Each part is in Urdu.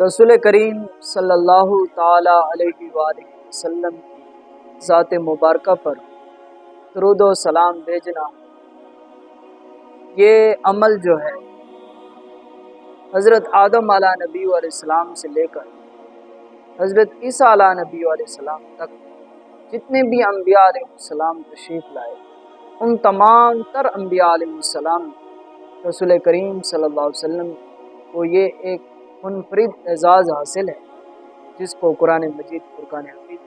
رسول کریم صلی اللہ تعالی علیہ وآلہ وسلم کی ذات مبارکہ پر درود و سلام بھیجنا یہ عمل جو ہے حضرت آدم علیہ نبی علیہ السلام سے لے کر حضرت عیسیٰ علیہ نبی علیہ السلام تک جتنے بھی انبیاء علیہ السلام تشریف لائے، ان تمام تر انبیاء علیہ السلام رسول کریم صلی اللہ علیہ وسلم کو یہ ایک منفرد اعزاز حاصل ہے، جس کو قرآن مجید، فرقان حمید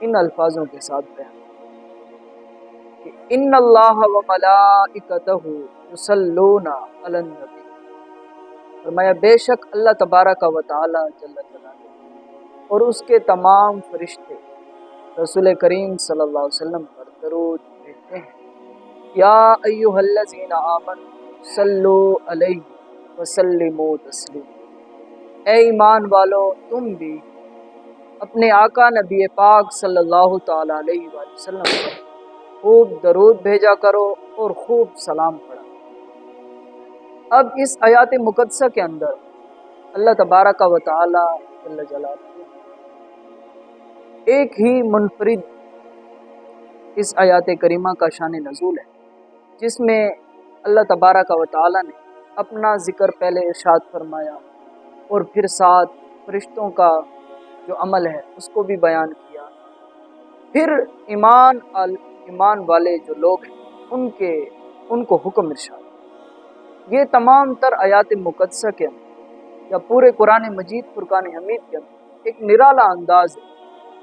ان الفاظوں کے ساتھ بیان کہ ان اللہ و ملائکتہ یصلون علی النبی۔ فرمایا، بے شک اللہ تبارک و تعالی جل جلالہ اور اس کے تمام فرشتے رسول کریم صلی اللہ علیہ وسلم پر درود بھیجتے ہیں۔ یا ایوہ الذین آمنوا صلو علیہ وسلموا تسلیم اے ایمان والو، تم بھی اپنے آقا نبی پاک صلی اللہ تعالیٰ علیہ وآلہ وسلم پر خوب درود بھیجا کرو اور خوب سلام پڑھا۔ اب اس آیات مقدسہ کے اندر اللہ تبارک و تعالی جل جلالہ ایک ہی منفرد اس آیات کریمہ کا شان نزول ہے، جس میں اللہ تبارک و تعالی نے اپنا ذکر پہلے ارشاد فرمایا۔ اور پھر ساتھ فرشتوں کا جو عمل ہے، اس کو بھی بیان کیا۔ پھر ایمان ایمان والے جو لوگ ہیں، ان کے، ان کو حکم ارشاد۔ یہ تمام تر آیات مقدسہ کے اندر، یا پورے قرآن مجید، فرقان حمید کے اندر ایک نرالا انداز ہے،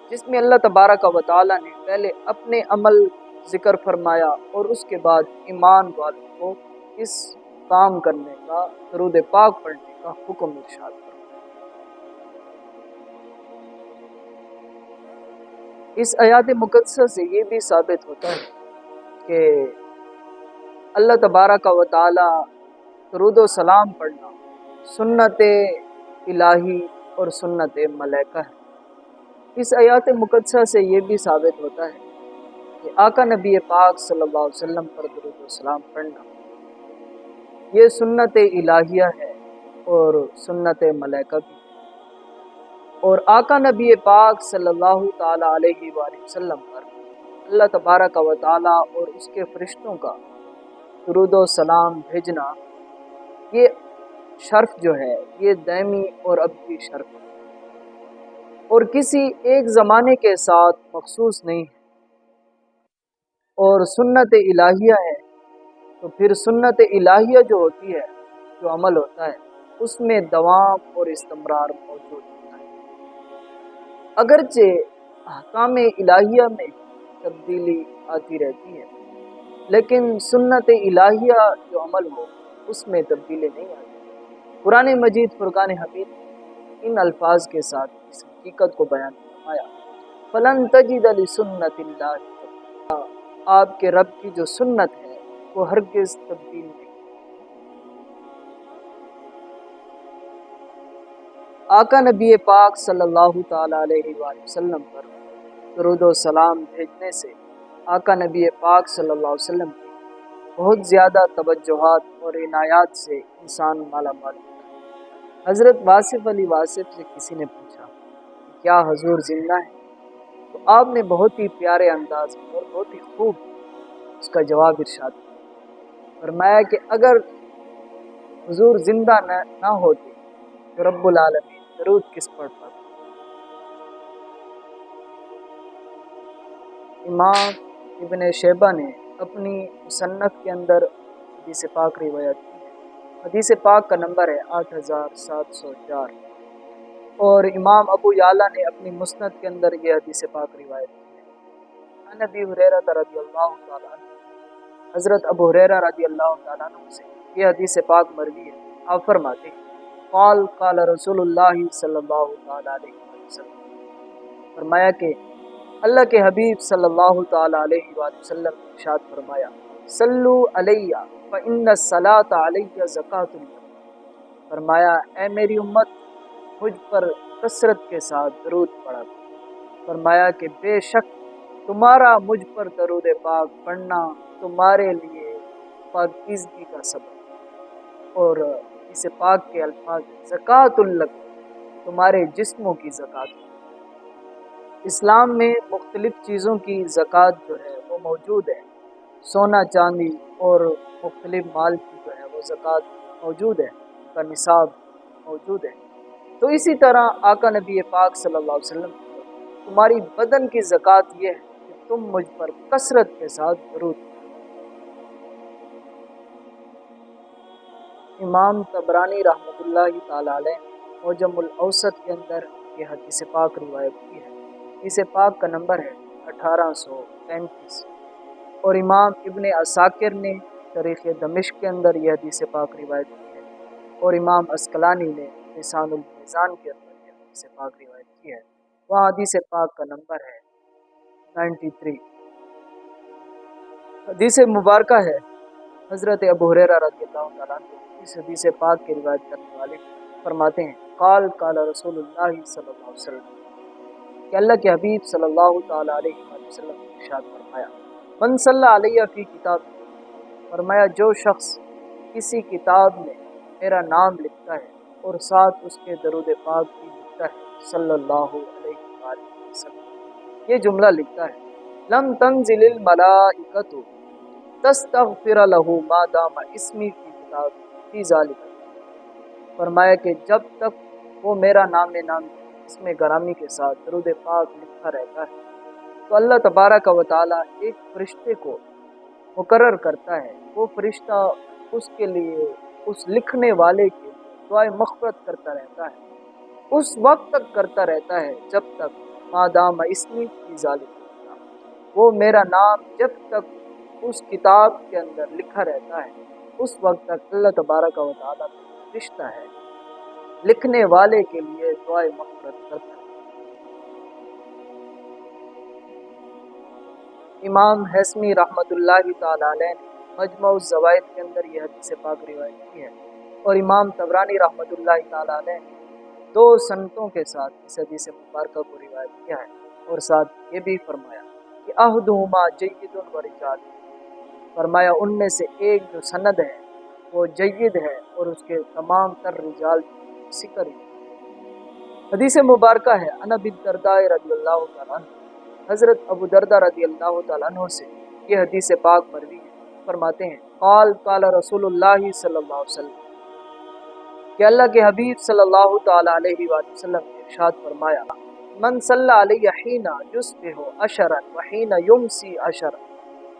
جس میں اللہ تبارک و تعالیٰ نے پہلے اپنے عمل ذکر فرمایا اور اس کے بعد ایمان والوں کو اس کام کرنے کا، درود پاک پڑھنے کا حکم ارشاد فرمایا اس آیات مقدسہ سے یہ بھی ثابت ہوتا ہے کہ اللہ تبارک و تعالی درود و سلام پڑھنا سنت الہی اور سنت ملیکہ ہے۔ اس آیات مقدسہ سے یہ بھی ثابت ہوتا ہے کہ آقا نبی پاک صلی اللہ علیہ وسلم پر درود و سلام پڑھنا یہ سنت الہیہ ہے اور سنت ملیکہ بھی۔ اور آقا نبی پاک صلی اللہ تعالیٰ علیہ وآلہ وسلم پر اللہ تبارک و تعالیٰ اور اس کے فرشتوں کا درود و سلام بھیجنا، یہ شرف جو ہے، یہ دائمی اور اب کی شرف ہے۔ اور کسی ایک زمانے کے ساتھ مخصوص نہیں ہے۔ اور سنت الہیہ ہے تو پھر سنت الہیہ جو ہوتی ہے، جو عمل ہوتا ہے، اس میں دوام اور استمرار موجود ہوتا ہے۔ اگرچہ احکام الہیہ میں تبدیلی آتی رہتی ہے، لیکن سنت الہیہ جو عمل ہو، اس میں تبدیلی نہیں آتی۔ قرآن مجید فرقان حمید ان الفاظ کے ساتھ اس حقیقت کو بیان فرمایا، فلن تجد علی سنت اللہ آپ کے رب کی جو سنت ہے وہ ہرگز تبدیل نہیں آقا نبی پاک صلی اللہ تعالی علیہ وآلہ وسلم پر درود و سلام بھیجنے سے آقا نبی پاک صلی اللہ علیہ وسلم کی بہت زیادہ توجہات اور عنایات سے انسان مالا مال حضرت واصف علی واصف سے کسی نے پوچھا کیا حضور زندہ ہے تو آپ نے بہت ہی پیارے انداز میں اور بہت ہی خوب اس کا جواب ارشاد فرمایا کہ اگر حضور زندہ نہ نہ ہوتے تو رب العالمین درود کس پر پڑتا امام ابن شیبہ نے اپنی مصنف کے اندر حدیث پاک روایت کی حدیث پاک کا نمبر ہے آٹھ ہزار سات سو چار۔ اور امام ابو یعلا نے اپنی مسند کے اندر یہ حدیث پاک روایت کی ہے۔ نبی حریرہ رضی اللہ تعالیٰ حضرت ابو حریرہ رضی اللہ تعالیٰ عنہ سے یہ حدیث پاک مروی ہے۔ آپ فرماتے ہیں، قال قال رسول اللہ صلی اللہ تعالیٰ علیہ وسلم۔ فرمایا کہ اللہ کے حبیب صلی اللہ تعالیٰ علیہ وسلم ارشاد فرمایا، صلو علیہ فإن الصلاة علیہ زکاة اللہ فرمایا، اے میری امت، مجھ پر کثرت کے ساتھ درود پڑھا۔ فرمایا کہ بے شک تمہارا مجھ پر درود پاک پڑھنا تمہارے لیے پاکیزگی کا سبب اور اس پاک کے الفاظ زکوٰۃ الگ تمہارے جسموں کی زکوٰۃ۔ اسلام میں مختلف چیزوں کی زکوٰۃ جو ہے وہ موجود ہے۔ سونا چاندی اور مختلف مال کی جو ہے وہ زکوٰۃ موجود ہے کا نصاب موجود ہے۔ تو اسی طرح آقا نبی پاک صلی اللہ علیہ وسلم تمہاری بدن کی زکوٰۃ یہ ہے تم مجھ پر کثرت کے ساتھ درود۔ امام تبرانی رحمۃ اللہ تعالی علیہ موجم الاوسط کے اندر یہ حدیث پاک روایت کی ہے۔ حدیث پاک کا نمبر ہے اٹھارہ سو پینتیس۔ اور امام ابن اساکر نے تاریخ دمشق کے اندر یہ حدیث پاک روایت کی ہے۔ اور امام اسکلانی نے نسان المیزان کے اندر یہ حدیث پاک روایت کی ہے۔ وہاں حدیث پاک کا نمبر ہے نائنٹی تھری۔ حدیث مبارکہ ہے۔ حضرت ابو حریرہ رضی اللہ تعالیٰ اس حدیث پاک کی روایت کرنے والے فرماتے ہیں، قال قال رسول اللہ صلی اللہ علیہ وسلم۔ کہ اللہ کے حبیب صلی اللہ تعالیٰ علیہ وسلم نے ارشاد فرمایا، من صلی علیہ فی کتاب، فرمایا، جو شخص کسی کتاب میں میرا نام لکھتا ہے اور ساتھ اس کے درود پاک بھی لکھتا ہے، صلی اللہ علیہ وسلم۔ یہ جملہ لکھتا ہے۔ لم تنزل الملائکت تستغفر له ما دام اسمی فی کتاب فی ذالک۔ فرمایا کہ جب تک وہ میرا نام نام اس میں گرامی کے ساتھ درود پاک لکھا رہتا ہے، تو اللہ تبارہ کا وطالعہ ایک فرشتے کو مقرر کرتا ہے۔ وہ فرشتہ اس کے لیے اس لکھنے والے کی دعائیں مغفرت کرتا رہتا ہے۔ اس وقت تک کرتا رہتا ہے جب تک مادام اسمی کی ظالم وہ میرا نام جب تک اس کتاب کے اندر لکھا رہتا ہے، اس وقت تک اللہ تبارہ کا وطالعہ رشتہ ہے۔ لکھنے والے کے لیے دعائیں مغفرت کرتا ہے۔ امام حسمی رحمۃ اللہ تعالی علیہ نے مجموع الزوائد کے اندر یہ حدیث پاک روایت کی ہے۔ اور امام تبرانی رحمۃ اللہ تعالی علیہ نے دو سنتوں کے ساتھ اس حدیث مبارکہ کو روایت کیا ہے۔ اور ساتھ یہ بھی فرمایا کہ عہدہما جید و رجال۔ فرمایا ان میں سے ایک جو سند ہے وہ جید ہے اور اس کے تمام تر رجال سکر حدیث مبارکہ ہے انا بن رضی اللہ تعالیٰ حضرت ابو دردہ رضی اللہ تعالیٰ عنہ سے یہ حدیث پاک مروی ہے۔ فرماتے ہیں، قال قال رسول اللہ صلی اللہ علیہ وسلم۔ کہ اللہ کے حبیب صلی اللہ تعالیٰ علیہ وآلہ وسلم نے ارشاد فرمایا، من صلی علیہ حین یسبح عشرا وحین یمسی عشرا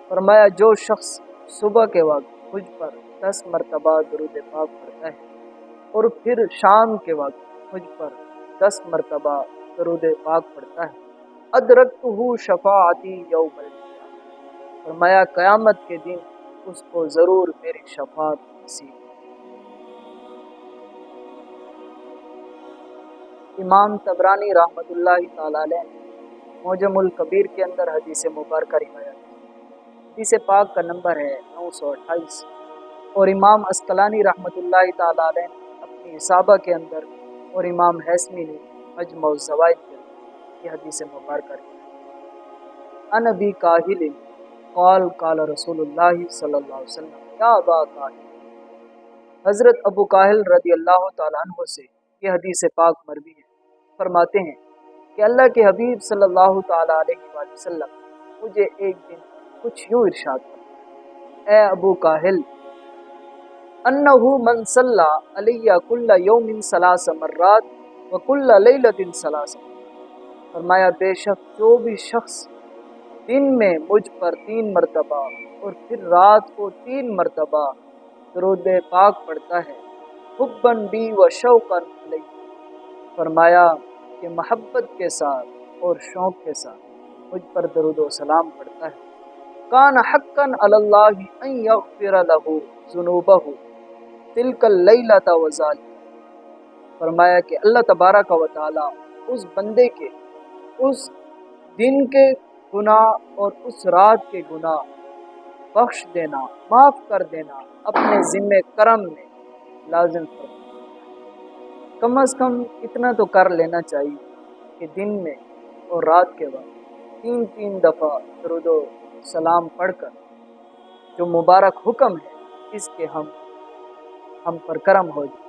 فرمایا، جو شخص صبح کے وقت مجھ پر دس مرتبہ درود پاک پڑھتا ہے اور پھر شام کے وقت مجھ پر دس مرتبہ درود پاک پڑھتا ہے ادرک ہو شفاعتی یوم فرمایا، قیامت کے دن اس کو ضرور میری شفاعت نصیب امام تبرانی رحمۃ اللہ تعالی علیہ موجم الکبیر کے اندر حدیث مبارکہ روایت حدیث پاک کا نمبر ہے نو سو اٹھائیس۔ اور امام اسکلانی رحمۃ اللہ تعالیٰ علیہ اپنی حسابہ کے اندر اور امام حسمی نے مجمع الزوائد کے یہ حدیث مبارکہ روایت ان ابی کاہل قال قال رسول اللہ صلی اللہ علیہ وسلم، یا ابا کاہل۔ حضرت ابو کاہل رضی اللہ تعالیٰ عنہ سے یہ حدیث پاک مروی ہے۔ فرماتے ہیں کہ اللہ کے حبیب صلی اللہ تعالیٰ علیہ وآلہ وسلم مجھے ایک دن کچھ یوں ارشاد کر اے ابو کاہل، انہو من صلی علیہ کل یوم سلاس مرات و کل لیلت سلاس فرمایا، بے شک جو بھی شخص دن میں مجھ پر تین مرتبہ اور پھر رات کو تین مرتبہ درود پاک پڑھتا ہے حبن بی و شوقن علیہ۔ فرمایا کہ محبت کے ساتھ اور شوق کے ساتھ مجھ پر درود و سلام پڑھتا ہے۔ کان حقن اللہ ان یغفر له ذنوبہ۔ تلکل لئی وزال فرمایا کہ اللہ تبارہ کا وطالعہ اس بندے کے، اس دن کے گناہ اور اس رات کے گناہ بخش دینا، معاف کر دینا، اپنے ذمے کرم میں لازم فرما کم از کم اتنا تو کر لینا چاہیے کہ دن میں اور رات کے وقت تین تین دفعہ درود و سلام پڑھ کر جو مبارک حکم ہے اس کے ہم ہم پر کرم ہو جائے۔